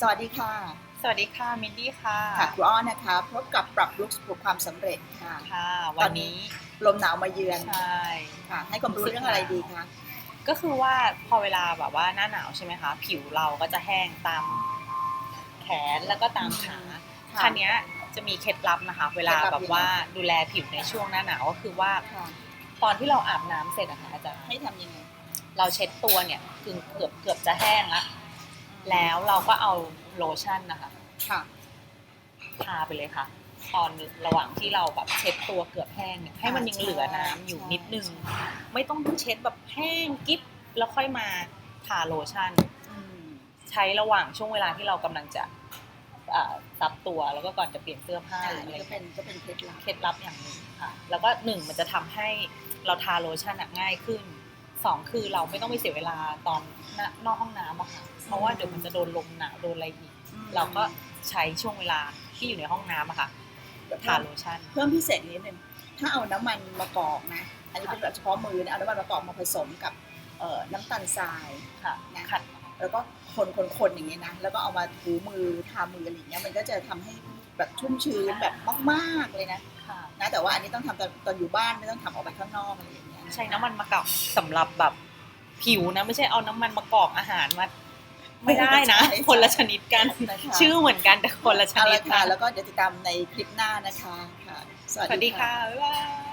สวัสดีค่ะ สวัสดีค่ะ มินดี้ค่ะ ค่ะครูอ้อนนะคะ พบกับปรับลุคปลุกความสำเร็จค่ะค่ะตวัอนนนี้นี้ลมหนาวมาเยือน ใช่ค่ะ ให้ความรู้เรื่องอะไรดีคะ ก็คือว่าพอเวลาแบบว่าหน้าหนาวใช่ไหมคะ ผิวเราก็จะแห้งตามแขนแล้วก็ตามขาค่ะคันนี้ยจะมีเคล็ดลับนะคะ เวลาเคล็ดลับแบบว่าดูแลผิวในช่วงหน้าหนาวก็คือว่าค่ะตอนที่เราอาบน้ำเสร็จอะค่ะอาจารย์ให้ทำยังไง เราเช็ดตัวเนี่ยคือเกือบเกือบจะแห้งละ แล้วเราก็เอาโลชั่นนะคะค่ะ ทาไปเลยค่ะ ตอนระหว่างที่เราแบบเช็ดตัวเกือบแห้งเนี่ยให้มันยังเหลือน้ำอยู่นิดนึง ไม่ต้องเช็ดแบบแห้งกิ๊บแล้วค่อยมาทาโลชั่น อืม ใช้ระหว่างช่วงเวลาที่เรากำลังจะอ่าซับตัวแล้วก็ก่อนจะเปลี่ยนเสื้อผ้าอ่าหรืออะไรนี่ก็เป็นก็เป็นเคล็ดลับ เคล็ดลับอย่างหนึ่งค่ะ แล้วก็หนึ่งมันจะทำให้เราทาโลชั่นอะง่ายขึ้น สองคือเราไม่ต้องไปเสียเวลาตอนหน้านอกห้องน้ำอะค่ะเพราะว่าเดี๋ยวมันจะโดนลมหนาวโดนอะไรอีก เราก็ใช้ช่วงเวลาที่อยู่ในห้องน้ำอะค่ะทาโลชั่นเพิ่มพิเศษนิดนึงถ้าเอาน้ำมันมะกอกนะ อันนี้เป็นแบบเฉพาะมือนะเอาน้ำมันมะกอกมาผสมกับเอ่อน้ำตาลทรายค่ะนะขัดแล้วก็คนคนคนอย่างเงี้ยนะแล้วก็เอามาถูมือทามืออะไรอย่างเงี้ยมันก็จะทำให้ แบบชุ่มชื้นแบบมากๆเลยนะค่ะ นะแต่ว่าอันนี้ต้องทำตอนตอนอยู่บ้านไม่ต้องทำออกไปข้างนอกอะไรอย่างเงี้ยใช้น้ำมันมะกอกสำหรับแบบผิวนะ ไม่ใช่เอาน้ำมันมะกอกอาหารมาไม่ได้นะคนละชนิดกันนะคะชื่อเหมือนกันแต่คนละชเอานิละดค่ะนะแล้วก็เดี๋ยวติดตามในคลิปหน้านะคะค่ะสวัสดีค่ะบ๊ายบาย